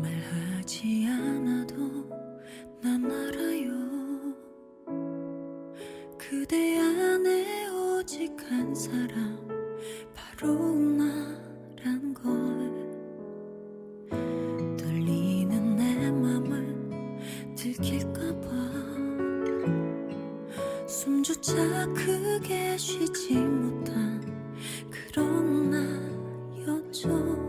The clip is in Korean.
말하지 않아도 난 알아요. 그대 안에 오직 한 사람 바로 나란 걸. 크게 쉬지 못한 그런 나였죠.